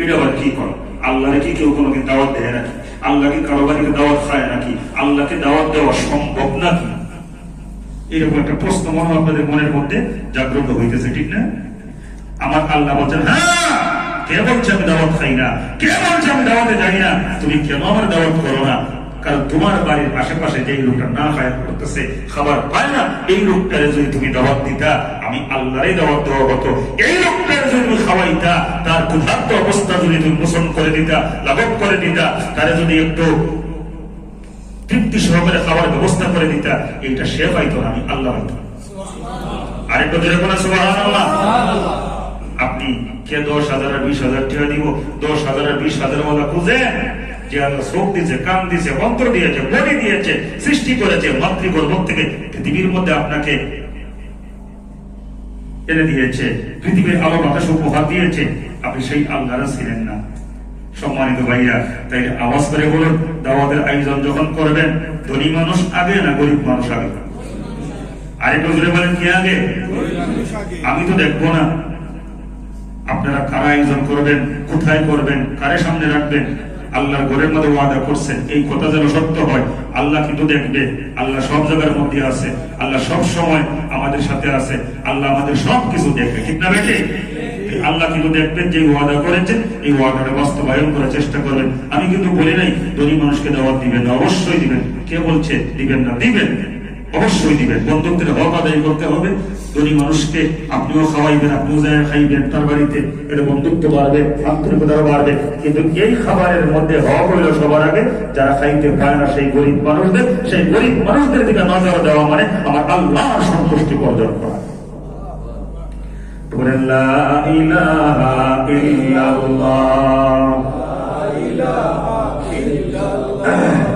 এটা আবার কি আল্লাহরে কি কেউ কোনোদিন দাওয়াত দেয় নাকি? দাওয়াত খায় নাকি? আল্লাহকে দাওয়াত দেওয়া সম্ভব নাকি? এরকম একটা প্রশ্ন মনে আপনাদের মনের মধ্যে জাগ্রত হইতেছে, ঠিক না? আমার আল্লাহ বলছেন হ্যাঁ কে বলছে আমি দাওয়াত খাই না কে বলছে আমি দাওয়াতে যাই না, তুমি কেন আমার দাওয়াত করো না? কারণ তোমার বাড়ির আশেপাশে যে লোকটা না খায় করতেছে, খাবার পায় না। এই লোকটারে যদি তুমি দাওয়াত দিতা, আমি আল্লাহরই দাওয়াত দেওয়া হতো এই লোকটারে খাওয়াইতা তার ক্ষুধার্ত অবস্থা যদি তুমি পোষণ করে দিতা লাঘব করে দিতা তারে যদি একটু তৃপ্তি সহকারে খাবার ব্যবস্থা করে দিতা এটা সে পাইতো না আমি আল্লাহ পাইতো আরেকটু ধরে সুবহানাল্লাহ। আপনি কে দশ হাজার আর বিশ হাজার টাকা দিব দশ হাজার আর বিশ হাজার ওয়ালা খুঁজেন যে আল্লাহ চোখ দিয়েছে কান দিয়েছে অন্তর দিয়েছে বডি দিয়েছে সৃষ্টি করেছে মাতৃগর্ভ থেকে পৃথিবীর মধ্যে আপনাকে এনে দিয়েছে, পৃথিবীর আলো বাতাস উপহার দিয়েছে। আপনি সেই আল্লাহরা ছিলেন না। সম্মানিত ভাইয়া তাই আওয়াজ করে বলুন, দাওয়াতের আয়োজন যখন করবেন, ধনী মানুষ আগে না গরিব মানুষ আগে? আরেকটু জোরে বলেন, কি আগে? আমি তো দেখব না। আপনারা কারা আয়োজন করবেন, কোথায় করবেন, কারে সামনে রাখবেন? আল্লাহর ঘরের মধ্যে ওয়াদা করছেন, এই কথা যেন সত্য হয়। আল্লাহ কিন্তু দেখবে, আল্লাহ সব জায়গার মধ্যে আছে, আল্লাহ সব সময় আমাদের সাথে আছে, আল্লাহ আমাদের সব কিছু দেখবে, ঠিক না বেটে আল্লাহ কিন্তু দেখবেন যে ওয়াদা করেছেন, এই ওয়াদাটা বাস্তবায়ন করার চেষ্টা করবেন। আমি কিন্তু বলি নাই, ধনী মানুষকে দাওয়াত দিবেন অবশ্যই দিবেন। কে বলছে, দিবেন না, দিবেন। অবশ্যই দিবেন। বন্ধুত্বের হক আদায় করতে হবে। ধনী মানুষকে আপনিও খাওয়াইবেন, আপনিও যায় খাইবেন, তার বাড়িতে এটা বন্ধুত্ব বাড়বে আন্তরিকতা বাড়বে। কিন্তু এই খাবারের মধ্যে হক হইল সবার আগে, যারা খাইতে পায় না সেই গরিব মানুষদের, সেই গরিব মানুষদের দিকে নজর দেওয়া মানে আমার আল্লাহ সন্তুষ্টি অর্জন করা। বলেন, লা ইলাহা ইল্লাল্লাহ। لا